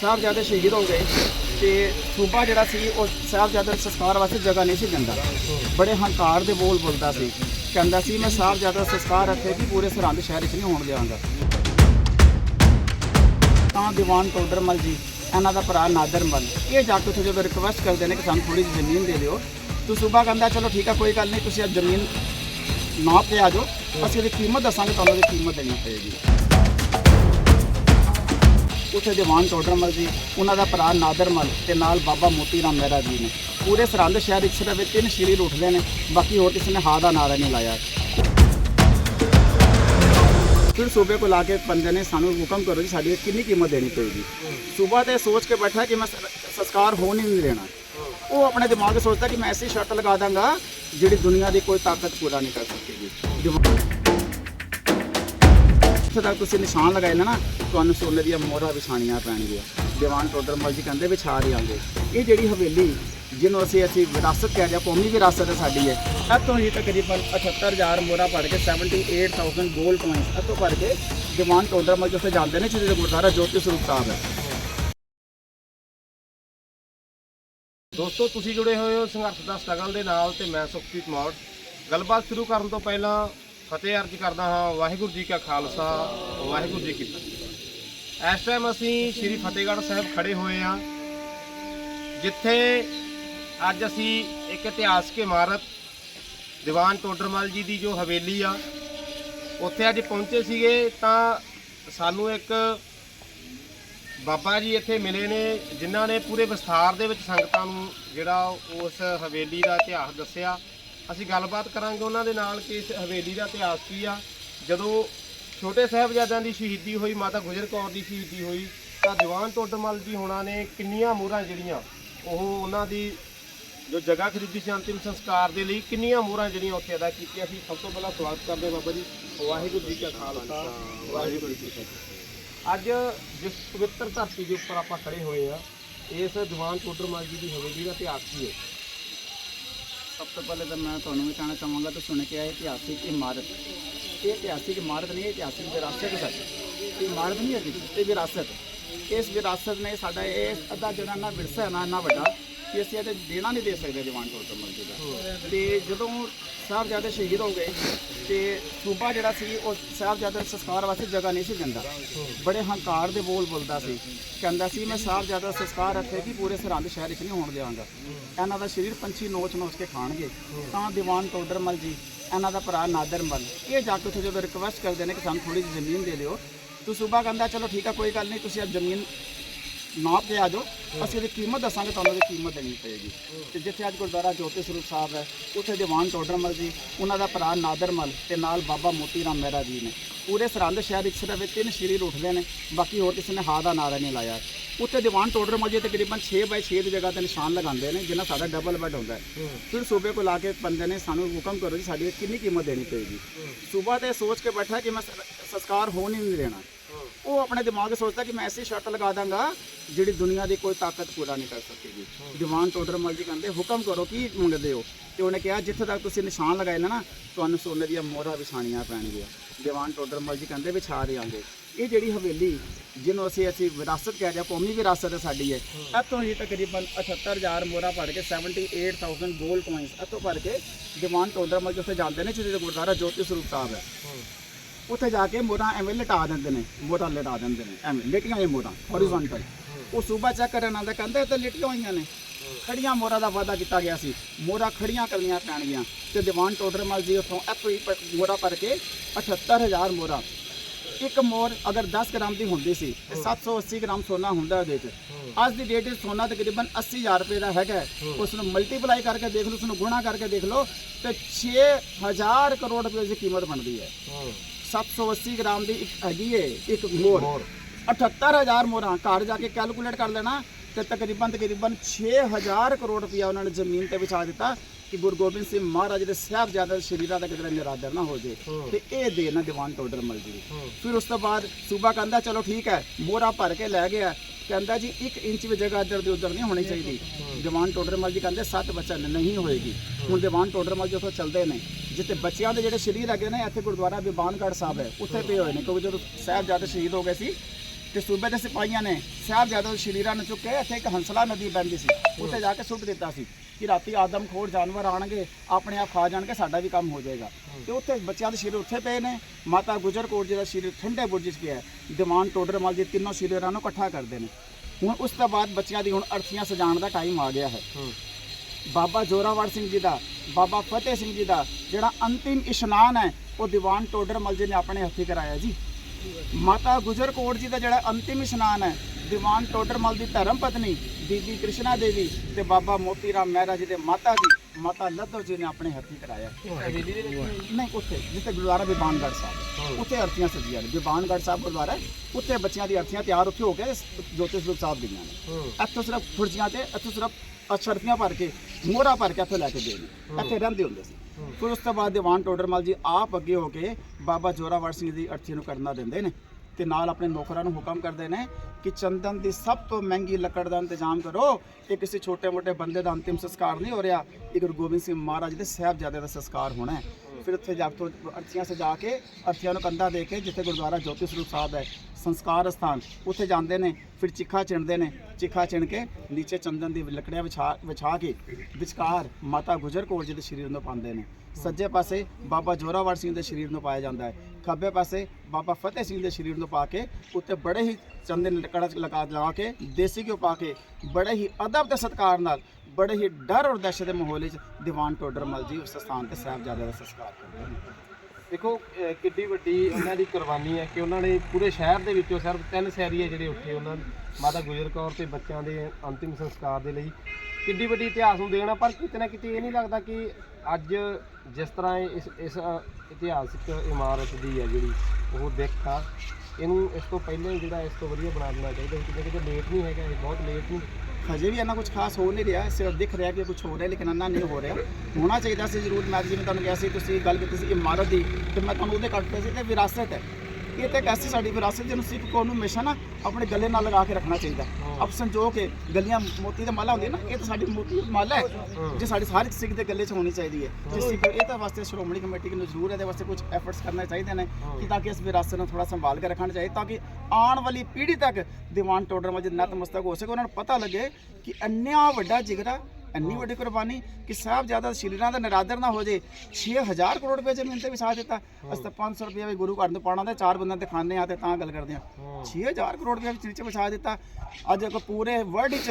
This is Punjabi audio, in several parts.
ਸਾਹਿਬਜ਼ਾਦੇ ਸ਼ਹੀਦ ਹੋ ਗਏ ਤੇ ਸੂਬਾ ਜਿਹੜਾ ਸੀ, ਉਹ ਸਾਹਿਬਜ਼ਾਦੇ ਦੇ ਸੰਸਕਾਰ ਵਾਸਤੇ ਜਗ੍ਹਾ ਨਹੀਂ ਸੀ ਦਿੰਦਾ। ਬੜੇ ਹੰਕਾਰ ਦੇ ਬੋਲ ਬੋਲਦਾ ਸੀ। ਕਹਿੰਦਾ ਸੀ, ਮੈਂ ਸਾਹਿਬਜ਼ਾਦਾ ਸੰਸਕਾਰ ਇੱਥੇ ਵੀ ਪੂਰੇ ਸਰਹੰਦ ਸ਼ਹਿਰ ਵਿੱਚ ਨਹੀਂ ਹੋਣ ਦਿਆਂਗਾ। ਤਾਂ ਦੀਵਾਨ ਟੋਡਰਮਲ ਜੀ, ਇਹਨਾਂ ਦਾ ਭਰਾ ਨਾਦਰਮਲ ਇਹ ਜਾ ਕੇ ਉੱਥੇ ਜਦੋਂ ਰਿਕਵੈਸਟ ਕਰਦੇ ਨੇ ਕਿ ਸਾਨੂੰ ਥੋੜੀ ਜਿਹੀ ਜ਼ਮੀਨ ਦੇ ਦਿਓ, ਤੂੰ ਸੂਬਾ ਕਹਿੰਦਾ, ਚਲੋ ਠੀਕ ਆ, ਕੋਈ ਗੱਲ ਨਹੀਂ, ਤੁਸੀਂ ਇਹ ਜ਼ਮੀਨ ਨਾਪ ਤੇ ਆ ਜਾਓ। ਅਸੀਂ ਇਹਦੀ ਕੀਮਤ ਦੱਸਾਂਗੇ, ਤੁਹਾਨੂੰ ਇਹਦੀ ਕੀਮਤ ਦੇਣੀ ਪਏਗੀ। ਉੱਥੇ ਦੀਵਾਨ ਟੋਡਰਮਲ ਜੀ, ਉਹਨਾਂ ਦਾ ਭਰਾ ਨਾਦਰ ਮਲ ਤੇ ਨਾਲ ਬਾਬਾ ਮੋਤੀ ਰਾਮ ਮਹਿਰਾ ਜੀ ਨੇ। ਪੂਰੇ ਸਰਹੰਦ ਸ਼ਹਿਰ ਵਿੱਚ ਸਿਰਫ ਇਹ ਤਿੰਨ ਸ਼ੀਰੀ ਉੱਠਦੇ ਨੇ, ਬਾਕੀ ਹੋਰ ਕਿਸੇ ਨੇ ਹਾ ਦਾ ਨਾਰਾ ਨਹੀਂ ਲਾਇਆ। ਫਿਰ ਸੂਬੇ ਕੋ ਲਾ ਕੇ ਬੰਦੇ ਨੇ ਸਾਨੂੰ ਹੁਕਮ ਕਰੋ ਜੀ, ਸਾਡੀ ਕਿੰਨੀ ਕੀਮਤ ਦੇਣੀ ਪਏਗੀ। ਸੂਬਾ ਤੇ ਸੋਚ ਕੇ ਬੈਠਾ ਕਿ ਮੈਂ ਸੰਸਕਾਰ ਹੋਣ ਹੀ ਨਹੀਂ ਦੇਣਾ। ਉਹ ਆਪਣੇ ਦਿਮਾਗ ਸੋਚਦਾ ਕਿ ਮੈਂ ਐਸੀ ਸ਼ਰਤ ਲਗਾ ਦਾਂਗਾ, ਜਿਹੜੀ ਦੁਨੀਆ ਦੀ ਕੋਈ ਤਾਕਤ ਪੂਰਾ ਨਹੀਂ ਕਰ ਸਕੇਗੀ। ਜਿੱਥੇ ਤੱਕ ਤੁਸੀਂ ਨਿਸ਼ਾਨ ਲਗਾਏ ਨਾ ਤੁਹਾਨੂੰ ਸੋਨੇ ਦੀਆਂ ਮੋਹਰਾਂ ਵਿਛਾਣੀਆਂ ਪੈਣਗੀਆਂ। ਦੀਵਾਨ ਟੋਡਰਮਲ ਜੀ ਕਹਿੰਦੇ ਵਿਛਾ ਰਹਾਂਗੇ ਇਹ ਜਿਹੜੀ ਹਵੇਲੀ, ਜਿਹਨੂੰ ਅਸੀਂ ਅਸੀਂ ਵਿਰਾਸਤ ਕਹਿ ਜਾਂ ਕੌਮੀ ਵਿਰਾਸਤ ਹੈ ਸਾਡੀ ਹੈ ਇੱਥੋਂ ਹੀ ਤਕਰੀਬਨ 78000 ਮੋਹਰਾਂ ਭਰ ਕੇ 78000 ਗੋਲਡ ਕੋਇਨਸ ਇੱਥੋਂ ਭਰ ਕੇ ਦੀਵਾਨ ਟੋਡਰਮਲ ਜਿੱਥੇ ਜਾਂਦੇ ਨੇ ਜਿਹਦੇ ਗੁਰਦਾਰਾ ਜੋਤੀ ਸਰੂਪ ਸਾਹਿਬ ਹੈ। ਦੋਸਤੋ, ਤੁਸੀਂ ਜੁੜੇ ਹੋਏ ਹੋ ਸੰਘਰਸ਼ ਦਾ ਸਟਰਗਲ ਦੇ ਨਾਲ ਤੇ ਮੈਂ ਸੁਖਪ੍ਰੀਤ ਮੌੜ ਗੱਲਬਾਤ ਸ਼ੁਰੂ ਕਰਨ ਤੋਂ ਪਹਿਲਾਂ ਫਤਿਹ ਅਰਜ ਕਰਦਾ ਹਾਂ ਵਾਹਿਗੁਰੂ ਜੀ ਕਾ ਖਾਲਸਾ, ਵਾਹਿਗੁਰੂ ਜੀ ਕੀ ਫਤਿਹ। ਇਸ ਟਾਈਮ ਅਸੀਂ ਸ੍ਰੀ ਫਤਿਹਗੜ੍ਹ ਸਾਹਿਬ ਖੜੇ ਹੋਏ ਹਾਂ, ਜਿੱਥੇ ਅੱਜ ਅਸੀਂ ਇੱਕ ਇਤਿਹਾਸਕ ਇਮਾਰਤ, ਦੀਵਾਨ ਟੋਡਰਮਲ ਜੀ ਦੀ ਜੋ ਹਵੇਲੀ ਆ, ਉੱਥੇ ਅੱਜ ਪਹੁੰਚੇ ਸੀਗੇ ਤਾਂ ਸਾਨੂੰ ਇੱਕ ਬਾਬਾ ਜੀ ਇੱਥੇ ਮਿਲੇ ਨੇ, ਜਿਨ੍ਹਾਂ ਨੇ ਪੂਰੇ ਵਿਸਥਾਰ ਦੇ ਵਿੱਚ ਸੰਗਤਾਂ ਨੂੰ ਜਿਹੜਾ ਉਸ ਹਵੇਲੀ ਦਾ ਇਤਿਹਾਸ ਦੱਸਿਆ। ਅਸੀਂ ਗੱਲਬਾਤ ਕਰਾਂਗੇ ਉਹਨਾਂ ਦੇ ਨਾਲ ਕਿ ਇਸ ਹਵੇਲੀ ਦਾ ਇਤਿਹਾਸ ਕੀ ਆ। ਜਦੋਂ ਛੋਟੇ ਸਾਹਿਬਜ਼ਾਦਿਆਂ ਦੀ ਸ਼ਹੀਦੀ ਹੋਈ, ਮਾਤਾ ਗੁਜਰ ਕੌਰ ਦੀ ਸ਼ਹੀਦੀ ਹੋਈ, ਤਾਂ ਦੀਵਾਨ ਟੋਡਰਮਲ ਜੀ ਹੋਣਾ ਨੇ ਕਿੰਨੀਆਂ ਮੋਹਰਾਂ ਜਿਹੜੀਆਂ, ਉਹ ਉਹਨਾਂ ਦੀ ਜੋ ਜਗ੍ਹਾ ਖਰੀਦੀ ਸੀ ਅੰਤਿਮ ਸੰਸਕਾਰ ਦੇ ਲਈ, ਕਿੰਨੀਆਂ ਮੋਹਰਾਂ ਜਿਹੜੀਆਂ ਉੱਥੇ ਅਦਾ ਕੀਤੀਆਂ ਸੀ। ਸਭ ਤੋਂ ਪਹਿਲਾਂ ਸਵਾਗਤ ਕਰਦੇ ਬਾਬਾ ਜੀ। ਵਾਹਿਗੁਰੂ ਜੀ ਕਾ ਖਾਲਸਾ। ਵਾਹਿਗੁਰੂ ਜੀ ਕੀ ਫਤਿਹ। ਅੱਜ ਜਿਸ ਪਵਿੱਤਰ ਧਰਤੀ ਦੇ ਉੱਪਰ ਆਪਾਂ ਖੜੇ ਹੋਏ ਆ ਇਸ ਦੀਵਾਨ ਟੋਡਰਮਲ ਜੀ ਦੀ ਹਵੇਲੀ ਦਾ ਇਤਿਹਾਸ ਕੀ ਹੈ? ਸਭ ਤੋਂ ਪਹਿਲੇ ਤਾਂ ਮੈਂ ਤੁਹਾਨੂੰ ਵੀ ਕਹਿਣਾ ਚਾਹਾਂਗਾ ਕਿ ਸੁਣ ਕੇ ਆਏ ਇਤਿਹਾਸਿਕ ਇਮਾਰਤ। ਇਹ ਇਤਿਹਾਸਿਕ ਇਮਾਰਤ ਨਹੀਂ, ਇਤਿਹਾਸਿਕ ਵਿਰਾਸਤ ਹੈ ਸਾਡੀ। ਇਹ ਇਮਾਰਤ ਨਹੀਂ ਹੈਗੀ, ਇਹ ਵਿਰਾਸਤ। ਇਸ ਵਿਰਾਸਤ ਨੇ ਸਾਡਾ ਇਹ ਅੱਧਾ ਜਿਹੜਾ ਨਾ ਵਿਰਸਾ ਹੈ ਨਾ, ਇੰਨਾ ਵੱਡਾ। ਕਿ ਅਸੀਂ ਇਹਦੇ ਦੇਣਾ ਨਹੀਂ ਦੇ ਸਕਦੇ ਦੀਵਾਨ ਟੋਡਰਮਲ ਜੀ ਦਾ। ਤੇ ਜਦੋਂ ਸਾਹਿਬਜ਼ਾਦੇ ਸ਼ਹੀਦ ਹੋ ਗਏ ਤੇ ਸੂਬਾ ਜਿਹੜਾ ਸੀ ਉਹ ਸਾਹਿਬਜ਼ਾਦੇ ਸੰਸਕਾਰ ਵਾਸਤੇ ਜਗ੍ਹਾ ਨਹੀਂ ਸੀ ਦਿੰਦਾ। ਬੜੇ ਹੰਕਾਰ ਦੇ ਬੋਲ ਬੋਲਦਾ ਸੀ। ਕਹਿੰਦਾ ਸੀ ਮੈਂ ਸਾਹਿਬਜ਼ਾਦਾ ਸੰਸਕਾਰ ਇੱਥੇ ਵੀ ਪੂਰੇ ਸਰਹੰਦ ਸ਼ਹਿਰ ਵਿੱਚ ਨਹੀਂ ਹੋਣ ਦਿਆਂਗਾ। ਇਹਨਾਂ ਦਾ ਸਰੀਰ ਪੰਛੀ ਨੋਚ ਨੋਚ ਕੇ ਖਾਣਗੇ। ਤਾਂ ਦੀਵਾਨ ਟੋਡਰਮਲ ਜੀ ਇਹਨਾਂ ਦਾ ਭਰਾ ਨਾਦਰਮਲ ਇਹ ਜਾ ਕੇ ਉੱਥੇ ਜਦੋਂ ਰਿਕਵੈਸਟ ਕਰਦੇ ਨੇ ਕਿ ਸਾਨੂੰ ਥੋੜੀ ਜਿਹੀ ਜ਼ਮੀਨ ਦੇ ਦਿਓ ਤੂੰ ਸੂਬਾ ਕਹਿੰਦਾ ਚਲੋ ਠੀਕ ਆ ਕੋਈ ਗੱਲ ਨਹੀਂ ਤੁਸੀਂ ਇਹ ਜ਼ਮੀਨ ਨਾਪ ਤੇ ਆ ਜਾਓ, ਅਸੀਂ ਇਹਦੀ ਕੀਮਤ ਦੱਸਾਂਗੇ, ਤੁਹਾਨੂੰ ਇਹਦੀ ਕੀਮਤ ਦੇਣੀ ਪਏਗੀ। ਤੇ ਜਿੱਥੇ ਅੱਜ ਗੁਰਦੁਆਰਾ ਜੋਤੀ ਸਰੂਪ ਸਾਹਿਬ ਹੈ, ਉੱਥੇ ਦੀਵਾਨ ਟੋਡਰਮਲ ਜੀ, ਉਹਨਾਂ ਦਾ ਭਰਾ ਨਾਦਰਮਲ ਤੇ ਨਾਲ ਬਾਬਾ ਮੋਤੀ ਰਾਮ ਮਹਿਰਾ ਜੀ ਨੇ। ਪੂਰੇ ਸਰਹੰਦ ਸ਼ਹਿਰ ਵਿੱਚ ਸਿਰਫ ਤਿੰਨ ਸਰੀਰ ਉੱਠਦੇ ਨੇ, ਬਾਕੀ ਹੋਰ ਕਿਸੇ ਨੇ ਹਾ ਦਾ ਨਾਰਾ ਨਹੀਂ ਲਾਇਆ। ਉੱਥੇ ਦੀਵਾਨ ਟੋਡਰਮਲ ਜੀ ਤਕਰੀਬਨ 6 ਬਾਈ 6 ਦੀ ਜਗ੍ਹਾ ਤੇ ਨਿਸ਼ਾਨ ਲਗਾਉਂਦੇ ਨੇ ਜਿੰਨਾ ਸਾਡਾ ਡਬਲ ਬੈੱਡ ਹੁੰਦਾ ਫਿਰ ਸੂਬੇ ਕੋਲ ਆ ਕੇ ਬੰਦੇ ਨੇ ਸਾਨੂੰ ਹੁਕਮ ਕਰੋ ਜੀ, ਸਾਡੀ ਕਿੰਨੀ ਕੀਮਤ ਦੇਣੀ ਪਏਗੀ। ਸੂਬਾ ਤੇ ਸੋਚ ਕੇ ਬੈਠਾ ਕਿ ਮੈਂ ਸੰਸਕਾਰ ਹੋਣ ਹੀ ਨਹੀਂ ਦੇਣਾ। ਉਹ ਆਪਣੇ ਦਿਮਾਗ ਸੋਚਦਾ ਕਿ ਮੈਂ ਐਸੀ ਸ਼ਰਤ ਲਗਾ ਦਾਂਗਾ ਜਿਹੜੀ ਦੁਨੀਆ ਦੀ ਕੋਈ ਤਾਕਤ ਪੂਰਾ ਨਹੀਂ ਕਰ ਸਕੇਗੀ। ਦੀਵਾਨ ਟੋਡਰਮਲ ਜੀ ਕਹਿੰਦੇ, ਹੁਕਮ ਕਰੋ ਕੀ ਮੰਗਦੇ ਹੋ ਤੇ ਉਹਨੇ ਕਿਹਾ, ਜਿੱਥੇ ਤੱਕ ਤੁਸੀਂ ਨਿਸ਼ਾਨ ਲਗਾਏ ਨਾ ਤੁਹਾਨੂੰ ਸੋਨੇ ਦੀਆਂ ਮੋਹਰਾਂ ਵਿਛਾਣੀਆਂ ਪੈਣਗੀਆਂ। ਦੀਵਾਨ ਟੋਡਰਮਲ ਜੀ ਕਹਿੰਦੇ, ਵਿਛਾ ਰਹਾਂਗੇ ਇਹ ਜਿਹੜੀ ਹਵੇਲੀ ਜਿਹਨੂੰ ਅਸੀਂ ਅਸੀਂ ਵਿਰਾਸਤ ਕਹਿ ਜਾਂ ਕੌਮੀ ਵਿਰਾਸਤ ਹੈ ਸਾਡੀ ਹੈ ਇੱਥੋਂ ਹੀ ਤਕਰੀਬਨ 78000 ਮੋਹਰਾਂ ਭਰ ਕੇ 78000 ਗੋਲਡ ਕੋਇਨਸ ਇੱਥੋਂ ਭਰ ਕੇ ਦੀਵਾਨ ਟੋਡਰਮਲ ਉੱਥੇ ਜਾਂਦੇ ਨੇ, ਜਿਹਦੇ ਗੁਰਦੁਆਰਾ ਜੋਤੀ ਸਰੂਪ ਸਾਹਿਬ ਹੈ। ਉੱਥੇ ਜਾ ਕੇ ਮੋਹਰਾਂ ਐਵੇਂ ਲਟਾ ਦਿੰਦੇ ਨੇ ਮੋਹਰਾਂ ਲਟਾ ਦਿੰਦੇ ਨੇ, ਐਵੇਂ, ਲੇਟੀਆਂ ਹੋਈਆਂ ਮੋਹਰਾਂ ਹੌਰੀਜ਼ੌਂਟਲ ਉਹ ਸੂਬਾ ਚੈੱਕ ਕਰਨ ਆਉਂਦਾ, ਕਹਿੰਦਾ ਇਹ ਤਾਂ ਹੋਈਆਂ ਨੇ। ਖੜੀਆਂ ਮੋਹਰਾਂ ਦਾ ਵਾਅਦਾ ਕੀਤਾ ਗਿਆ ਸੀ। ਮੋਹਰਾਂ ਖੜੀਆਂ ਕਰਨੀਆਂ ਪੈਣਗੀਆਂ ਤੇ ਦੀਵਾਨ ਟੋਡਰਮਲ ਜੀ ਉੱਥੋਂ ਇੱਥੋਂ ਹੀ ਭਰ ਕੇ 78000 ਮੋਹਰਾਂ। ਇੱਕ ਮੋਰ ਅਗਰ 10 ਗ੍ਰਾਮ ਦੀ ਹੁੰਦੀ ਸੀ, ਤੇ 780 ਗ੍ਰਾਮ ਸੋਨਾ ਹੁੰਦਾ ਉਹਦੇ 'ਚ। ਅੱਜ ਦੀ ਡੇਟ 'ਚ ਸੋਨਾ ਤਕਰੀਬਨ 80000 ਰੁਪਏ ਦਾ ਹੈਗਾ ਹੈ। ਉਸ ਨੂੰ ਮਲਟੀਪਲਾਈ ਕਰਕੇ ਦੇਖ ਲਓ ਉਸ ਨੂੰ ਗੁਣਾ ਕਰਕੇ ਦੇਖ ਲਓ, ਤੇ 6000 ਕਰੋੜ ਰੁਪਏ ਦੀ ਕੀਮਤ ਬਣਦੀ ਹੈ। 780 ਗ੍ਰਾਮ ਦੀ ਇੱਕ ਹੈਗੀ ਏ ਇੱਕ ਮੋਹਰ 78000 ਮੋਹਰਾਂ ਘਰ ਜਾ ਕੇ ਕੈਲਕੂਲੇਟ ਕਰ ਲੈਣਾ ਤੇ ਤਕਰੀਬਨ ਤਕਰੀਬਨ 6000 ਕਰੋੜ ਰੁਪਇਆ ਉਹਨਾਂ ਨੇ ਜ਼ਮੀਨ ਤੇ ਵਿਛਾ ਦਿੱਤਾ। ਕਿ ਗੁਰੂ ਗੋਬਿੰਦ ਸਿੰਘ ਮਹਾਰਾਜ ਦੇ ਸਾਹਿਬਜ਼ਾਦੇ ਸ਼ਰੀਰਾਂ ਦਾ ਕਿਤੇ ਨਿਰਾਦਰ ਨਾ ਹੋ ਜੇ ਤੇ ਇਹ ਦੇ ਨਾ ਦੀਵਾਨ ਟੋਡਰਮਲ ਜੀ। ਫਿਰ ਉਸ ਤੋਂ ਬਾਅਦ ਸੂਬਾ ਕਹਿੰਦਾ ਚਲੋ ਠੀਕ ਹੈ ਮੋਹਰਾ ਭਰ ਕੇ ਲੈ ਗਿਆ। ਕਹਿੰਦਾ ਜੀ 1 ਇੰਚ ਵੀ ਜਗ੍ਹਾ ਇੱਧਰ ਦੀ ਉੱਧਰ ਨਹੀਂ ਹੋਣੀ ਚਾਹੀਦੀ। ਦੀਵਾਨ ਟੋਡਰਮਲ ਜੀ ਕਹਿੰਦੇ ਸੱਤ ਬਚਨ ਨਹੀਂ ਹੋਏਗੀ। ਹੁਣ ਦੀਵਾਨ ਟੋਡਰਮਲ ਜੀ ਉੱਥੋਂ ਚੱਲਦੇ ਨੇ। ਜਿੱਥੇ ਬੱਚਿਆਂ ਦੇ ਜਿਹੜੇ ਸ਼ਰੀਰ ਹੈਗੇ ਨੇ ਇੱਥੇ ਗੁਰਦੁਆਰਾ ਬਿਬਾਨਗੜ੍ਹ ਸਾਹਿਬ ਹੈ। ਉੱਥੇ ਪਏ ਹੋਏ ਨੇ। ਕਿਉਂਕਿ ਜਦੋਂ ਸਾਹਿਬਜ਼ਾਦੇ ਸ਼ਹੀਦ ਹੋ ਗਏ ਸੀ ਤੇ ਸੂਬੇ ਦੇ ਸਿਪਾਹੀਆਂ ਨੇ ਸਾਹਿਬਜ਼ਾਦੇ ਸ਼ਰੀਰਾਂ ਨੂੰ ਚੁੱਕ ਕੇ ਇੱਥੇ ਇੱਕ ਹੰਸਲਾ ਨਦੀ ਪੈਂਦੀ ਸੀ। ਉੱਥੇ ਜਾ ਕੇ ਸੁੱਟ ਦਿੱਤਾ ਸੀ ਕਿ ਰਾਤੀ ਆਦਮਖੋਰ ਜਾਨਵਰ ਆਣਗੇ ਆਪਣੇ ਆਪ ਖਾ ਜਾਣਗੇ ਸਾਡਾ ਵੀ ਕੰਮ ਹੋ ਜਾਏਗਾ। ਤੇ ਉੱਥੇ ਬੱਚਿਆਂ ਦੇ ਸ਼ਰੀਰ ਉੱਥੇ ਪਏ ਨੇ। ਮਾਤਾ ਗੁਜਰ ਕੌਰ ਜੀ ਦਾ ਸ਼ਰੀਰ ਠੰਡੇ ਬੁਰਜ 'ਚ ਦੀਵਾਨ ਟੋਡਰਮਲ ਜੀ ਤਿੰਨੋਂ ਸ਼ਰੀਰਾਂ ਨੂੰ ਇਕੱਠਾ ਕਰਦੇ ਨੇ। ਹੁਣ ਉਸ ਤੋਂ ਬਾਅਦ ਬੱਚਿਆਂ ਦੀ ਹੁਣ ਅਰਥੀਆਂ ਸਜਾਉਣ ਦਾ ਟਾਈਮ ਆ ਗਿਆ ਹੈ। ਹੂੰ। ਬਾਬਾ ਜੋਰਾਵਰ ਸਿੰਘ ਜੀ ਦਾ ਬਾਬਾ ਫਤਿਹ ਸਿੰਘ ਜੀ ਦਾ ਜਿਹੜਾ ਅੰਤਿਮ ਇਸ਼ਨਾਨ ਹੈ ਉਹ ਦੀਵਾਨ ਟੋਡਰਮਲ ਜੀ ਨੇ ਆਪਣੇ ਹੱਥੀਂ ਕਰਾਇਆ ਜੀ। ਮਾਤਾ ਗੁਜਰ ਕੌਰ ਜੀ ਦਾ ਜਿਹੜਾ ਅੰਤਿਮ ਇਸ਼ਨਾਨ ਹੈ ਦੀਵਾਨ ਟੋਡਰਮਲ ਦੀ ਧਰਮ ਪਤਨੀ ਬੀਬੀ ਕ੍ਰਿਸ਼ਨਾ ਦੇਵੀ ਤੇ ਬਾਬਾ ਮੋਤੀ ਰਾਮ ਮਹਿਰਾ ਜੀ ਦੇ ਮਾਤਾ ਜੀ ਮਾਤਾ ਲੱਧੋ ਜੀ ਨੇ ਆਪਣੇ ਹੱਥੀਂ ਕਰਾਇਆ। ਨਹੀਂ ਉੱਥੇ ਜਿੱਥੇ ਗੁਰਦੁਆਰਾ ਬਿਬਾਨਗੜ੍ਹ ਸਾਹਿਬ। ਉੱਥੇ ਅਰਥੀਆਂ ਸਜੀਆਂ ਨੇ। ਬਿਬਾਨਗੜ੍ਹ ਸਾਹਿਬ ਗੁਰਦੁਆਰਾ ਉੱਥੇ ਬੱਚਿਆਂ ਦੀ ਅਰਥੀਆਂ ਤਿਆਰ ਉੱਥੇ ਹੋ ਕੇ ਜੋਤੀ ਸਰੂਪ ਸਾਹਿਬ ਦੀਆਂ ਨੇ। ਇੱਥੋਂ ਸਿਰਫ ਖੁਰਜੀਆਂ ਤੇ ਇੱਥੋਂ ਸਿਰਫ ਅਸ਼ਰਫੀਆਂ ਭਰ ਕੇ ਮੋਹਰਾ ਭਰ ਕੇ ਇੱਥੋਂ ਲੈ ਕੇ ਗਏ ਨੇ। ਇੱਥੇ ਰਹਿੰਦੇ ਹੁੰਦੇ ਸੀ। ਫਿਰ ਉਸ ਤੋਂ ਬਾਅਦ ਦੀਵਾਨ ਟੋਡਰਮਲ ਜੀ ਆਪ ਅੱਗੇ ਹੋ ਕੇ ਬਾਬਾ ਜੋਰਾਵਰ ਸਿੰਘ ਦੀ ਅਰਥੀ ਨੂੰ ਕਰਨਾ ਦਿੰਦੇ ਨੇ ਤੇ ਨਾਲ ਆਪਣੇ ਨੌਕਰਾਂ ਨੂੰ ਹੁਕਮ ਕਰਦੇ ਨੇ ਕਿ ਚੰਦਨ ਦੀ ਸਭ ਤੋਂ ਮਹਿੰਗੀ ਲੱਕੜ ਦਾ ਇੰਤਜ਼ਾਮ ਕਰੋ। ਇਹ ਕਿਸੇ ਛੋਟੇ-ਮੋਟੇ ਬੰਦੇ ਦਾ ਅੰਤਿਮ ਸੰਸਕਾਰ ਨਹੀਂ ਹੋ ਰਿਹਾ। ਇਹ ਗੁਰੂ ਗੋਬਿੰਦ ਸਿੰਘ ਮਹਾਰਾਜ ਦੇ ਸਾਹਿਬਜ਼ਾਦੇ ਦਾ ਸੰਸਕਾਰ ਹੋਣਾ ਹੈ। ਫਿਰ ਉੱਥੇ ਜਾ ਕੇ ਅਰਥੀਆਂ ਸਜਾ ਕੇ ਅਰਥੀਆਂ ਨੂੰ ਕੰਧਾ ਦੇ ਕੇ ਜਿੱਥੇ ਗੁਰਦੁਆਰਾ ਜੋਤੀ ਸਰੂਪ ਸਾਹਿਬ ਹੈ ਸੰਸਕਾਰ ਸਥਾਨ, ਉੱਥੇ ਜਾਂਦੇ ਨੇ, ਫਿਰ ਚਿੱਖਾ ਚਿਣਦੇ ਨੇ, ਚਿੱਖਾ ਚਿਣ ਕੇ ਨੀਚੇ ਚੰਦਨ ਦੀ ਲੱਕੜੀਆਂ ਵਿਛਾ ਵਿਛਾ ਕੇ ਵਿਚਕਾਰ ਮਾਤਾ ਗੁਜਰ ਕੌਰ ਜੀ ਦੇ ਸਰੀਰ ਨੂੰ ਪਾਉਂਦੇ ਨੇ। ਸੱਜੇ ਪਾਸੇ ਬਾਬਾ ਜੋਰਾਵਰ ਸਿੰਘ ਦੇ ਸਰੀਰ ਨੂੰ ਪਾਇਆ ਜਾਂਦਾ ਹੈ। ਖੱਬੇ ਪਾਸੇ ਬਾਬਾ ਫਤਿਹ ਸਿੰਘ ਦੇ ਸਰੀਰ ਨੂੰ ਪਾ ਕੇ ਉੱਤੇ ਬੜੇ ਹੀ ਚੰਦਨ ਲੱਕੜਾ ਲਗਾ ਲਗਾ ਕੇ ਦੇਸੀ ਘਿਓ ਪਾ ਕੇ ਬੜੇ ਹੀ ਅਦਬ ਤੇ ਸਤਿਕਾਰ ਨਾਲ, ਬੜੇ ਹੀ ਡਰ ਔਰ ਦਹਿਸ਼ਤ ਦੇ ਮਾਹੌਲ ਵਿੱਚ ਦੀਵਾਨ ਟੋਡਰ ਮਲ ਜੀ ਉਸ ਸਥਾਨ ਤੇ ਸਾਹਿਬਜ਼ਾਦੇ ਦਾ ਸੰਸਕਾਰ ਕਰਦੇ ਨੇ। ਦੇਖੋ ਅਹ ਕਿੱਡੀ ਵੱਡੀ ਉਹਨਾਂ ਦੀ ਕੁਰਬਾਨੀ ਹੈ ਕਿ ਉਹਨਾਂ ਨੇ ਪੂਰੇ ਸ਼ਹਿਰ ਦੇ ਵਿੱਚੋਂ ਸਿਰਫ ਤਿੰਨ ਸੈਰੀਏ ਜਿਹੜੇ ਉੱਠੇ ਉਹਨਾਂ ਮਾਤਾ ਗੁਜਰ ਕੌਰ ਤੇ ਬੱਚਿਆਂ ਦੇ ਅੰਤਿਮ ਸੰਸਕਾਰ ਦੇ ਲਈ। ਕਿੱਡੀ ਵੱਡੀ ਇਤਿਹਾਸ ਨੂੰ ਦੇਣਾ ਪਰ ਕਿਤੇ ਨਾ ਕਿਤੇ ਇਹ ਨਹੀਂ ਲੱਗਦਾ ਕਿ ਅੱਜ ਜਿਸ ਤਰ੍ਹਾਂ ਇਹ ਇਸ ਇਸ ਅ, ਇਤਿਹਾਸਿਕ ਇਮਾਰਤ ਦੀ ਹੈ ਜਿਹੜੀ ਉਹ ਦਿੱਖ ਆ ਇਹਨੂੰ ਇਸ ਤੋਂ ਪਹਿਲਾਂ ਹੀ ਜਿਹੜਾ ਇਸ ਤੋਂ ਵਧੀਆ ਬਣਾ ਦੇਣਾ ਚਾਹੀਦਾ ਸੀ ਕਿਤੇ ਕਿਤੇ ਲੇਟ ਨਹੀਂ ਹੈਗਾ ਇਹ ਬਹੁਤ ਲੇਟ ਨਹੀਂ। ਹਜੇ ਵੀ ਇੰਨਾ ਕੁਝ ਖਾਸ ਹੋ ਨਹੀਂ ਰਿਹਾ, ਸਿਰਫ ਦਿਖ ਰਿਹਾ ਕਿ ਕੁਝ ਹੋ ਰਿਹਾ, ਲੇਕਿਨ ਇੰਨਾ ਨਹੀਂ ਹੋ ਰਿਹਾ। ਹੋਣਾ ਚਾਹੀਦਾ ਸੀ ਜ਼ਰੂਰ, ਮੈਂ ਜਿਵੇਂ ਤੁਹਾਨੂੰ ਕਿਹਾ ਸੀ, ਤੁਸੀਂ ਗੱਲ ਕੀਤੀ ਸੀ ਇਮਾਰਤ ਦੀ, ਤੇ ਮੈਂ ਤੁਹਾਨੂੰ ਉਹਦੇ ਕੱਟਦੇ ਸੀ ਤੇ ਵਿਰਾਸਤ ਹੈ। ਇਹ ਤੇ ਐਸੀ ਸਾਡੀ ਵਿਰਾਸਤ ਜਿਹਨੂੰ ਸਿੱਖ ਕੌਮ ਨੂੰ ਹਮੇਸ਼ਾ ਨਾ ਆਪਣੇ ਗੱਲੇ ਨਾਲ ਲਗਾ ਕੇ ਰੱਖਣਾ ਚਾਹੀਦਾ। ਅਬ ਸੰਜੋ ਕੇ ਗਲੀਆਂ ਮੋਤੀ ਦਾ ਮਾਲਾ ਹੁੰਦੀ ਨਾ ਇਹ ਤਾਂ ਸਾਡੀ ਮੋਤੀ ਦੀ ਮਾਲਾ ਹੈ। ਜੇ ਸਾਡੀ ਸਾਰੀ ਸਿੱਖ ਦੇ ਗੱਲੇ 'ਚ ਹੋਣੀ ਚਾਹੀਦੀ ਹੈ। ਜੇ ਸਿੱਖ ਇਹ ਤਾਂ ਵਾਸਤੇ ਸ਼੍ਰੋਮਣੀ ਕਮੇਟੀ ਨੂੰ ਜ਼ਰੂਰ ਇਹਦੇ ਵਾਸਤੇ ਕੁਝ ਐਫਰਟਸ ਕਰਨੇ ਚਾਹੀਦੇ ਨੇ ਕਿ ਤਾਂ ਕਿ ਇਸ ਵਿਰਾਸਤ ਨੂੰ ਥੋੜਾ ਸੰਭਾਲ ਕੇ ਰੱਖਣਾ ਚਾਹੀਏ ਤਾਂ ਕਿ ਆਉਣ ਵਾਲੀ ਪੀੜ੍ਹੀ ਤੱਕ ਦੀਵਾਨ ਟੋਡਰ ਮਜid ਨਤਮਸਤਕ ਹੋ ਸਕੇ। ਉਹਨਾਂ ਨੂੰ ਪਤਾ ਲੱਗੇ ਕਿ ਇੰਨਾ ਵੱਡਾ ਜਿਗਰਾ ਇੰਨੀ ਵੱਡੀ ਕੁਰਬਾਨੀ ਕਿ ਸਾਹਿਬਜ਼ਾਦਾ ਸ਼ਰੀਰਾਂ ਦਾ ਨਿਰਾਦਰ ਨਾ ਹੋ ਜੇ। 6000 ਕਰੋੜ ਰੁਪਏ ਜ਼ਮੀਨ ਤੇ ਵਿਛਾ ਦਿੱਤਾ। ਅਸੀਂ ਤਾਂ 500 ਰੁਪਏ ਵੀ ਗੁਰੂ ਘਰ ਨੂੰ ਪਾਉਣਾ ਤੇ ਚਾਰ ਬੰਦਿਆਂ ਤੇ ਖਾਣੇ ਆ ਤੇ ਤਾਂ ਗੱਲ ਕਰਦੇ ਆ 6000 ਕਰੋੜ ਰੁਪਏ ਵਿੱਚ ਨੀਚੇ ਵਿਛਾ ਦਿੱਤਾ। ਅੱਜ ਇੱਕ ਪੂਰੇ ਵਰਲਡ ਵਿੱਚ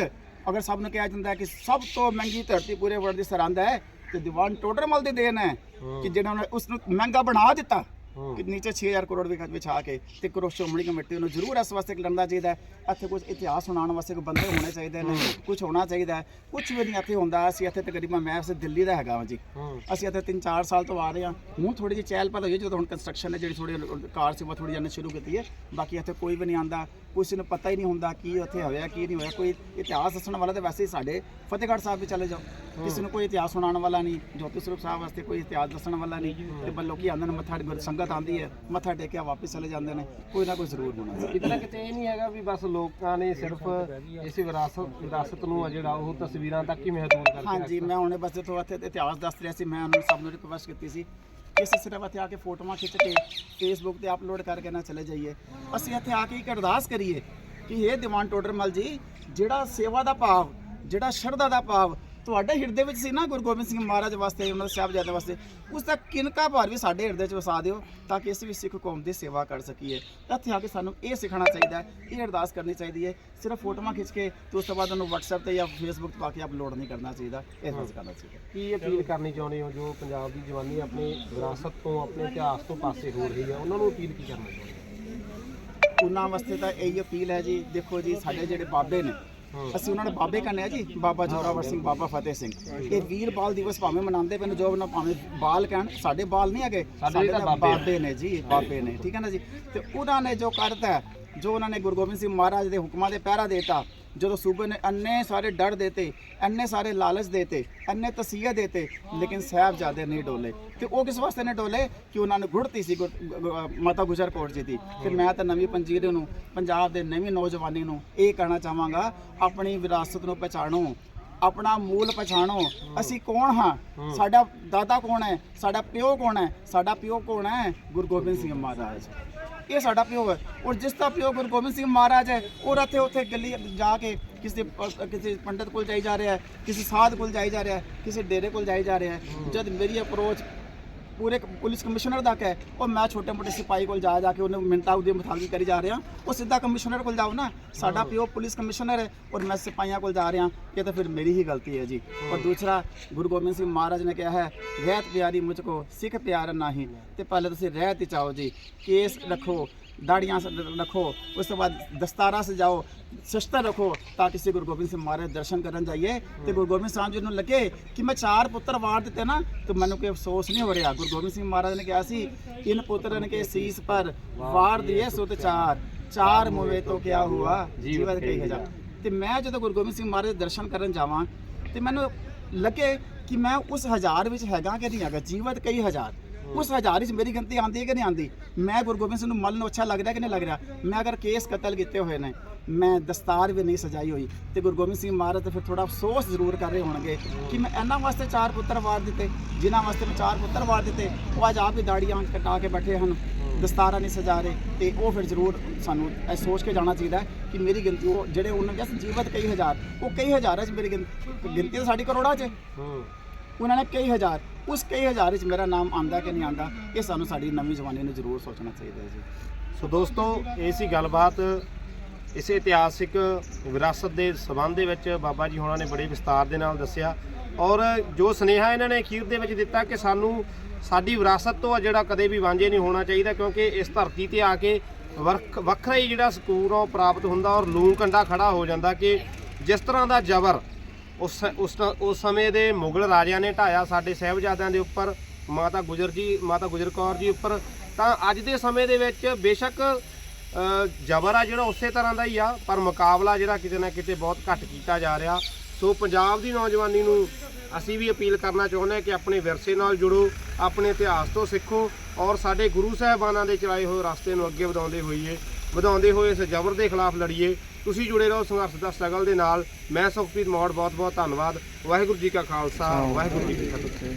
ਅਗਰ ਸਭ ਨੂੰ ਕਿਹਾ ਜਾਂਦਾ ਕਿ ਸਭ ਤੋਂ ਮਹਿੰਗੀ ਧਰਤੀ ਪੂਰੇ ਵਰਲਡ ਦੀ ਸਰਹੰਦ ਹੈ ਤੇ ਦੀਵਾਨ ਟੋਡਰਮਲ ਦੀ ਦੇਣ ਹੈ ਕਿ ਜਿਹਨਾਂ ਨੇ ਉਸ ਨੂੰ ਮਹਿੰਗਾ ਬਣਾ ਦਿੱਤਾ। ਕਿ ਨੀਚੇ 6000 ਕਰੋੜ ਵੀ ਵਿਛਾ ਕੇ ਤੇ ਕਰੋ ਸ਼੍ਰੋਮਣੀ ਕਮੇਟੀ ਨੂੰ ਜ਼ਰੂਰ ਇਸ ਵਾਸਤੇ ਲੜਨਾ ਚਾਹੀਦਾ ਹੈ। ਇੱਥੇ ਕੁਝ ਇਤਿਹਾਸ ਸੁਣਾਉਣ ਵਾਸਤੇ ਕੋਈ ਬੰਦੇ ਹੋਣੇ ਚਾਹੀਦੇ ਨੇ ਕੁਝ ਹੋਣਾ ਚਾਹੀਦਾ ਹੈ। ਕੁਝ ਵੀ ਨਹੀਂ ਇੱਥੇ ਹੁੰਦਾ ਅਸੀਂ ਇੱਥੇ ਤਕਰੀਬਨ ਮੈਂ ਵੈਸੇ ਦਿੱਲੀ ਦਾ ਹੈਗਾ ਵਾਂ ਜੀ। ਹੂੰ। ਅਸੀਂ ਇੱਥੇ 3-4 ਸਾਲ ਤੋਂ ਆ ਰਹੇ ਹਾਂ। ਹੁਣ ਥੋੜੀ ਜਿਹੀ ਚਹਿਲ ਪਹਿਲ ਹੋਈ ਹੈ ਜਦੋਂ ਹੁਣ ਕੰਸਟਰਕਸ਼ਨ ਨੇ ਜਿਹੜੀ ਥੋੜੀ ਕਾਰ ਸੇਵਾ ਥੋੜੀ ਜਾਣੀ ਸ਼ੁਰੂ ਕੀਤੀ ਹੈ। ਬਾਕੀ ਇੱਥੇ ਕੋਈ ਵੀ ਨਹੀਂ ਆਂਦਾ ਕਿਸੇ ਨੂੰ ਪਤਾ ਹੀ ਨਹੀਂ ਹੁੰਦਾ ਕੀ ਉੱਥੇ ਹੋਇਆ ਕੀ ਨਹੀਂ ਹੋਇਆ। ਕੋਈ ਇਤਿਹਾਸ ਦੱਸਣ ਵਾਲਾ ਤਾਂ ਵੈਸੇ ਹੀ ਸਾਡੇ ਫਤਿਹਗੜ੍ਹ ਸਾਹਿਬ ਵੀ ਚਲੇ ਜਾਓ। ਕਿਸੇ ਨੂੰ ਕੋਈ ਇਤਿਹਾਸ ਸੁਣਾਉਣ ਵਾਲਾ ਨਹੀਂ ਜੋਤੀ ਸਰੂਪ ਸਾਹਿਬ ਵਾਸਤੇ ਕੋਈ ਇਤਿਹਾਸ ਦੱਸਣ ਵਾਲਾ ਨਹੀਂ। ਤੇ ਬਸ ਲੋਕੀ ਆਉਂਦੇ ਨੇ ਮੱਥਾ ਗੁਰ ਸੰਗਤ ਆਉਂਦੀ ਹੈ ਮੱਥਾ ਟੇਕਿਆ ਵਾਪਸ ਚਲੇ ਜਾਂਦੇ ਨੇ ਕੋਈ ਨਾ ਕੋਈ ਜ਼ਰੂਰ ਹੋਣਾ ਚਾਹੀਦਾ। ਕਿਤੇ ਨਾ ਕਿਤੇ ਇਹ ਨਹੀਂ ਹੈਗਾ ਵੀ ਬਸ ਲੋਕਾਂ ਨੇ ਸਿਰਫ ਇਸ ਵਿਰਾਸਤ ਵਿਰਾਸਤ ਨੂੰ ਆ ਜਿਹੜਾ ਉਹ ਤਸਵੀਰਾਂ ਤੱਕ ਹੀ ਮਹਦੂਦ ਕਰਕੇ ਹਾਂਜੀ ਮੈਂ ਹੁਣੇ ਬਸ ਜਦੋਂ ਇੱਥੇ ਇਤਿਹਾਸ ਦੱਸ ਰਿਹਾ ਸੀ ਮੈਂ ਉਹਨਾਂ ਨੂੰ ਸਭ ਨੂੰ ਰਿਕਵੈਸਟ ਕੀਤੀ ਸੀ ਅਸੀਂ ਸਿਰਫ ਇੱਥੇ ਆ ਕੇ ਫੋਟੋਆਂ ਖਿੱਚ ਕੇ ਫੇਸਬੁੱਕ ਤੇ ਅਪਲੋਡ ਕਰਕੇ ਨਾ ਚਲੇ ਜਾਈਏ। ਅਸੀਂ ਇੱਥੇ ਆ ਕੇ ਇੱਕ ਅਰਦਾਸ ਕਰੀਏ ਕਿ ਇਹ ਦੀਵਾਨ ਟੋਡਰਮਲ ਜੀ ਜਿਹੜਾ ਸੇਵਾ ਦਾ ਭਾਵ ਜਿਹੜਾ ਸ਼ਰਧਾ ਦਾ ਭਾਵ ਤੁਹਾਡੇ ਹਿਰਦੇ ਵਿੱਚ ਸੀ ਨਾ ਗੁਰੂ ਗੋਬਿੰਦ ਸਿੰਘ ਮਹਾਰਾਜ ਵਾਸਤੇ ਉਹਨਾਂ ਦੇ ਸਾਹਿਬਜ਼ਾਦੇ ਵਾਸਤੇ ਉਸ ਦਾ ਕਿਨਕਾ ਭਾਰ ਵੀ ਸਾਡੇ ਹਿਰਦੇ 'ਚ ਵਸਾ ਦਿਓ ਤਾਂ ਕਿ ਅਸੀਂ ਵੀ ਸਿੱਖ ਕੌਮ ਦੀ ਸੇਵਾ ਕਰ ਸਕੀਏ। ਇੱਥੇ ਆ ਕੇ ਸਾਨੂੰ ਇਹ ਸਿੱਖਣਾ ਚਾਹੀਦਾ ਹੈ ਇਹ ਅਰਦਾਸ ਕਰਨੀ ਚਾਹੀਦੀ ਹੈ। ਸਿਰਫ ਫੋਟੋਆਂ ਖਿੱਚ ਕੇ ਤੇ ਉਸ ਤੋਂ ਬਾਅਦ ਉਹਨੂੰ WhatsApp ਤੇ ਜਾਂ Facebook ਤੇ ਪਾ ਕੇ ਅਪਲੋਡ ਨਹੀਂ ਕਰਨਾ ਚਾਹੀਦਾ ਇਹ ਅਰਦਾਸ ਕਰਨਾ ਚਾਹੀਦਾ। ਕੀ ਅਪੀਲ ਕਰਨੀ ਚਾਹੁੰਦੇ ਹੋ ਜੋ ਪੰਜਾਬ ਦੀ ਜਵਾਨੀ ਆਪਣੀ ਵਿਰਾਸਤ ਤੋਂ ਆਪਣੇ ਇਤਿਹਾਸ ਤੋਂ ਪਾਸੇ ਹੋ ਰਹੀ ਹੈ ਉਹਨਾਂ ਨੂੰ ਅਪੀਲ ਕੀ ਕਰਨਾ ਚਾਹੁੰਦੇ ਹੋ? ਉਹਨਾਂ ਵਾਸਤੇ ਤਾਂ ਇਹੀ ਅਪੀਲ ਹੈ ਜੀ ਦੇਖੋ ਜੀ ਸਾਡੇ ਜਿਹੜੇ ਬਾਬੇ ਨੇ ਅਸੀਂ ਉਹਨਾਂ ਨੂੰ ਬਾਬੇ ਕਹਿੰਦੇ ਆ ਜੀ ਬਾਬਾ ਜੋਰਾਵਰ ਸਿੰਘ ਬਾਬਾ ਫਤਿਹ ਸਿੰਘ। ਇਹ ਵੀਰ ਬਾਲ ਦਿਵਸ ਭਾਵੇਂ ਮਨਾਉਂਦੇ ਪਏ ਨੇ ਜੋ ਨਾ ਭਾਵੇਂ ਬਾਲ ਕਹਿਣ ਸਾਡੇ ਬਾਲ ਨਹੀਂ ਹੈਗੇ। ਸਾਡੇ ਤਾਂ ਬਾਬੇ ਨੇ ਜੀ ਬਾਬੇ ਨੇ ਠੀਕ ਹੈ ਨਾ ਜੀ? ਤੇ ਉਹਨਾਂ ਨੇ ਜੋ ਕਰਤਾ ਜੋ ਉਹਨਾਂ ਨੇ ਗੁਰੂ ਗੋਬਿੰਦ ਸਿੰਘ ਮਹਾਰਾਜ ਦੇ ਹੁਕਮਾਂ ਦੇ ਪਹਿਰਾ ਦੇਤਾ, ਜਦੋਂ ਸੂਬੇ ਨੇ ਅੰਨੇ ਸਾਰੇ ਡਰ ਦੇਤੇ, ਅੰਨੇ ਸਾਰੇ ਲਾਲਚ ਦੇਤੇ, ਅੰਨੇ ਤਸੀਹੇ ਦੇਤੇ, ਲੇਕਿਨ ਸਾਹਿਬਜ਼ਾਦੇ ਨਹੀਂ ਡੋਲੇ। ਤੇ ਉਹ ਕਿਸ ਵਾਸਤੇ ਨੇ ਡੋਲੇ? ਕਿ ਉਹਨਾਂ ਨੂੰ ਗੁੜਤੀ ਸੀ ਗੁਰ- ਗੁ- ਮਾਤਾ ਗੁਜਰ ਕੌਰ ਜੀ ਦੀ। ਤੇ ਮੈਂ ਤਾਂ ਨਵੀਂ ਪੰਜੀਰੇ ਨੂੰ, ਪੰਜਾਬ ਦੇ ਨਵੀਂ ਨੌਜਵਾਨੀ ਨੂੰ ਇਹ ਕਹਿਣਾ ਚਾਹਾਂਗਾ, ਆਪਣੀ ਵਿਰਾਸਤ ਨੂੰ ਪਛਾਣੋ, ਆਪਣਾ ਮੂਲ ਪਛਾਣੋ। ਅਸੀਂ ਕੌਣ ਹਾਂ? ਸਾਡਾ ਦਾਦਾ ਕੌਣ ਹੈ? ਸਾਡਾ ਪਿਓ ਕੌਣ ਹੈ? ਸਾਡਾ ਪਿਓ ਕੌਣ ਹੈ? ਗੁਰੂ ਗੋਬਿੰਦ ਸਿੰਘ ਮਹਾਰਾਜ। ਇਹ ਸਾਡਾ ਪਿਓ ਹੈ। ਔਰ ਜਿਸ ਦਾ ਪਿਓ ਗੁਰੂ ਗੋਬਿੰਦ ਸਿੰਘ ਮਹਾਰਾਜ ਹੈ, ਔਰ ਇੱਥੇ ਉੱਥੇ ਗਲੀ ਜਾ ਕੇ ਕਿਸੇ ਪ- ਕਿਸੇ ਪੰਡਤ ਕੋਲ ਜਾਈ ਜਾ ਰਿਹਾ ਹੈ, ਕਿਸੇ ਸਾਧ ਕੋਲ ਜਾਈ ਜਾ ਰਿਹਾ ਹੈ, ਕਿਸੇ ਡੇਰੇ ਕੋਲ ਜਾਈ ਜਾ ਰਿਹਾ ਹੈ। ਜਦ ਮੇਰੀ ਅਪਰੋਚ ਪੂਰੇ ਪੁਲਿਸ ਕਮਿਸ਼ਨਰ ਤੱਕ ਹੈ। ਉਹ ਮੈਂ ਛੋਟੇ ਮੋਟੇ ਸਿਪਾਹੀ ਕੋਲ ਜਾ ਜਾ ਕੇ ਉਹਨੇ ਮਿੰਟਾਂ ਉਹਦੇ ਮੁਤਾਬਿਕ ਕਰੀ ਜਾ ਰਿਹਾ। ਉਹ ਸਿੱਧਾ ਕਮਿਸ਼ਨਰ ਕੋਲ ਜਾਓ ਨਾ। ਸਾਡਾ ਪਿਓ ਪੁਲਿਸ ਕਮਿਸ਼ਨਰ ਹੈ ਔਰ ਮੈਂ ਸਿਪਾਹੀਆਂ ਕੋਲ ਜਾ ਰਿਹਾ। ਇਹ ਤਾਂ ਫਿਰ ਮੇਰੀ ਹੀ ਗਲਤੀ ਹੈ ਜੀ। ਔਰ ਦੂਸਰਾ ਗੁਰੂ ਗੋਬਿੰਦ ਸਿੰਘ ਮਹਾਰਾਜ ਨੇ ਕਿਹਾ ਹੈ ਰਹਿਤ ਪਿਆਰੀ ਮੁਝ ਕੋ ਸਿੱਖ ਪਿਆਰ ਨਹੀਂ। ਤੇ ਪਹਿਲੇ ਤੁਸੀਂ ਰਹਿਤ ਹੀ ਚਾਹੋ ਜੀ। ਕੇਸ ਰੱਖੋ। ਦਾੜੀਆਂ ਸ- ਰੱਖੋ ਉਸ ਤੋਂ ਬਾਅਦ ਦਸਤਾਰਾ ਸਜਾਓ ਸ਼ਸਤਰ ਰੱਖੋ ਤਾਂ ਕਿ ਸ੍ਰੀ ਗੁਰੂ ਗੋਬਿੰਦ ਸਿੰਘ ਮਹਾਰਾਜ ਦਰਸ਼ਨ ਕਰਨ ਜਾਈਏ ਤੇ ਗੁਰੂ ਗੋਬਿੰਦ ਸਿੰਘ ਜੀ ਨੂੰ ਲੱਗੇ ਕਿ ਮੈਂ ਚਾਰ ਪੁੱਤਰ ਵਾਰ ਦਿੱਤੇ ਨਾ ਤੇ ਮੈਨੂੰ ਕੋਈ ਅਫਸੋਸ ਨਹੀਂ ਹੋ ਰਿਹਾ ਗੁਰੂ ਗੋਬਿੰਦ ਸਿੰਘ ਮਹਾਰਾਜ ਨੇ ਕਿਹਾ ਸੀ ਇਨ ਪੁੱਤਰਨ ਕੇ ਸੀਸ ਪਰ ਵਾਰ ਦਿਏ ਸੁਤ ਚਾਰ ਚਾਰ ਮੁਵੇ ਤੋਂ ਕਿਆ ਹੁਆ ਜੀਵਤ ਕਈ ਹਜ਼ਾਰ ਤੇ ਮੈਂ ਜਦੋਂ ਗੁਰੂ ਗੋਬਿੰਦ ਸਿੰਘ ਮਹਾਰਾਜ ਦੇ ਦਰਸ਼ਨ ਕਰਨ ਜਾਵਾਂ ਤੇ ਮੈਨੂੰ ਲੱਗੇ ਕਿ ਮੈਂ ਉਸ ਹਜ਼ਾਰ ਵਿੱਚ ਹੈਗਾ ਕਿ ਨਹੀਂ ਹੈਗਾ ਜੀਵਤ ਕਈ ਹਜ਼ਾਰ ਉਸ ਹਜ਼ਾਰ ਵਿੱਚ ਮੇਰੀ ਗਿਣਤੀ ਆਂਦੀ ਹੈ ਕਿ ਨਹੀਂ ਆਂਦੀ ਮੈਂ ਗੁਰੂ ਗੋਬਿੰਦ ਸਿੰਘ ਨੂੰ ਮਨ ਨੂੰ ਅੱਛਾ ਲੱਗ ਰਿਹਾ ਕਿ ਨਹੀਂ ਲੱਗ ਰਿਹਾ ਮੈਂ ਅਗਰ ਕੇਸ ਕਤਲ ਕੀਤੇ ਹੋਏ ਨੇ, ਮੈਂ ਦਸਤਾਰ ਵੀ ਨਹੀਂ ਸਜਾਈ ਹੋਈ ਤੇ ਗੁਰੂ ਗੋਬਿੰਦ ਸਿੰਘ ਮਹਾਰਾਜ ਤੇ ਫਿਰ ਥੋੜਾ ਅਫਸੋਸ ਜ਼ਰੂਰ ਕਰ ਰਹੇ ਹੋਣਗੇ ਕਿ ਮੈਂ ਇਹਨਾਂ ਵਾਸਤੇ ਚਾਰ ਪੁੱਤਰ ਵਾਰ ਦਿੱਤੇ, ਜਿਨ੍ਹਾਂ ਵਾਸਤੇ ਮੈਂ ਚਾਰ ਪੁੱਤਰ ਵਾਰ ਦਿੱਤੇ, ਉਹ ਅੱਜ ਆਪ ਹੀ ਦਾੜੀਆਂ ਕਟਾ ਕੇ ਬੈਠੇ ਹਨ, ਦਸਤਾਰਾਂ ਨਹੀਂ ਸਜਾ ਰਹੇ ਤੇ ਉਹ ਫਿਰ ਜ਼ਰੂਰ ਸਾਨੂੰ ਇਹ ਸੋਚ ਕੇ ਜਾਣਾ ਚਾਹੀਦਾ ਕਿ ਮੇਰੀ ਗਿਣਤੀ, ਉਹ ਜਿਹੜੇ ਉਹਨਾਂ ਦੇ ਕਿਹਾ ਜੀਵਤ ਕਈ ਹਜ਼ਾਰ, ਉਹ ਕਈ ਹਜ਼ਾਰਾਂ 'ਚ ਮੇਰੀ ਗਿਣ- ਗਿਣਤੀ ਤਾਂ ਸਾਡੀ ਕਰੋੜਾਂ 'ਚ ਉਹਨਾਂ ਨੇ ਕਈ ਹਜ਼ਾਰ, ਉਸ ਕਈ ਹਜ਼ਾਰ ਵਿੱਚ ਮੇਰਾ ਨਾਮ ਆਂਦਾ ਕਿ ਨਹੀਂ ਆਂਦਾ ਇਹ ਸਾਨੂੰ ਸਾਡੀ ਨਵੀਂ ਜਵਾਨੀ ਨੂੰ ਜ਼ਰੂਰ ਸੋਚਣਾ ਚਾਹੀਦਾ ਹੈ ਜੀ। ਸੋ ਦੋਸਤੋ, ਇਹ ਸੀ ਗੱਲਬਾਤ ਇਸ ਇਤਿਹਾਸਿਕ ਵਿਰਾਸਤ ਦੇ ਸਬੰਧ ਦੇ ਵਿੱਚ ਬਾਬਾ ਜੀ ਹੋਣਾ ਨੇ ਬੜੇ ਵਿਸਤਾਰ ਦੇ ਨਾਲ ਦੱਸਿਆ ਔਰ ਜੋ ਸੁਨੇਹਾ ਇਹਨਾਂ ਨੇ ਅਖੀਰ ਦੇ ਵਿੱਚ ਦਿੱਤਾ ਕਿ ਸਾਨੂੰ ਸਾਡੀ ਵਿਰਾਸਤ ਤੋਂ ਆ ਜਿਹੜਾ ਕਦੇ ਵੀ ਵਾਂਝੇ ਨਹੀਂ ਹੋਣਾ ਚਾਹੀਦਾ ਕਿਉਂਕਿ ਇਸ ਧਰਤੀ ਤੇ ਆ ਕੇ ਵਰਖ- ਵੱਖਰਾ ਹੀ ਜਿਹੜਾ ਸਕੂਨ ਆ ਉਹ ਪ੍ਰਾਪਤ ਹੁੰਦਾ ਔਰ ਲੂਣ ਕੰਡਾ ਖੜਾ ਹੋ ਜਾਂਦਾ ਕਿ ਜਿਸ ਤਰ੍ਹਾਂ ਦਾ ਜ਼ਬਰ ਉਸ ਉਸ ਉਸ ਸਮੇਂ ਦੇ ਮੁਗਲ ਰਾਜਿਆਂ ਨੇ ਢਾਇਆ ਸਾਡੇ ਸਹਿਬਜ਼ਾਦਿਆਂ ਦੇ ਉੱਪਰ, ਮਾਤਾ ਗੁਜਰ ਜੀ, ਮਾਤਾ ਗੁਜਰ ਕੌਰ ਜੀ ਉੱਪਰ। ਤਾਂ ਅੱਜ ਦੇ ਸਮੇਂ ਦੇ ਵਿੱਚ ਬੇਸ਼ੱਕ ਜ਼ਬਰ ਆ ਜਿਹੜਾ ਉਸੇ ਤਰ੍ਹਾਂ ਦਾ ਹੀ ਆ, ਪਰ ਮੁਕਾਬਲਾ ਜਿਹੜਾ ਕਿਤੇ ਨਾ ਕਿਤੇ ਬਹੁਤ ਘੱਟ ਕੀਤਾ ਜਾ ਰਿਹਾ। ਸੋ ਪੰਜਾਬ ਦੀ ਨੌਜਵਾਨੀ ਨੂੰ ਅਸੀਂ ਵੀ ਅਪੀਲ ਕਰਨਾ ਚਾਹੁੰਦੇ ਹਾਂ ਕਿ ਆਪਣੇ ਵਿਰਸੇ ਨਾਲ ਜੁੜੋ, ਆਪਣੇ ਇਤਿਹਾਸ ਤੋਂ ਸਿੱਖੋ ਔਰ ਸਾਡੇ ਗੁਰੂ ਸਾਹਿਬਾਨਾਂ ਦੇ ਚਲਾਏ ਹੋਏ ਰਸਤੇ ਨੂੰ ਅੱਗੇ ਵਧਾਉਂਦੇ ਹੋਈਏ, ਵਧਾਉਂਦੇ ਹੋਏ ਇਸ ਜ਼ਬਰ ਦੇ ਖਿਲਾਫ ਲੜੀਏ। ਤੁਸੀਂ ਜੁੜੇ ਰਹੋ ਸੰਘਰਸ਼ ਦਾ ਸਟਰਗਲ ਦੇ ਨਾਲ। ਮੈਂ ਸੁਖਪ੍ਰੀਤ ਮੌੜ ਬਹੁਤ ਬਹੁਤ ਧੰਨਵਾਦ। ਵਾਹਿਗੁਰੂ ਜੀ ਕਾ ਖਾਲਸਾ ਵਾਹਿਗੁਰੂ ਜੀ ਕੀ ਫਤਿਹ।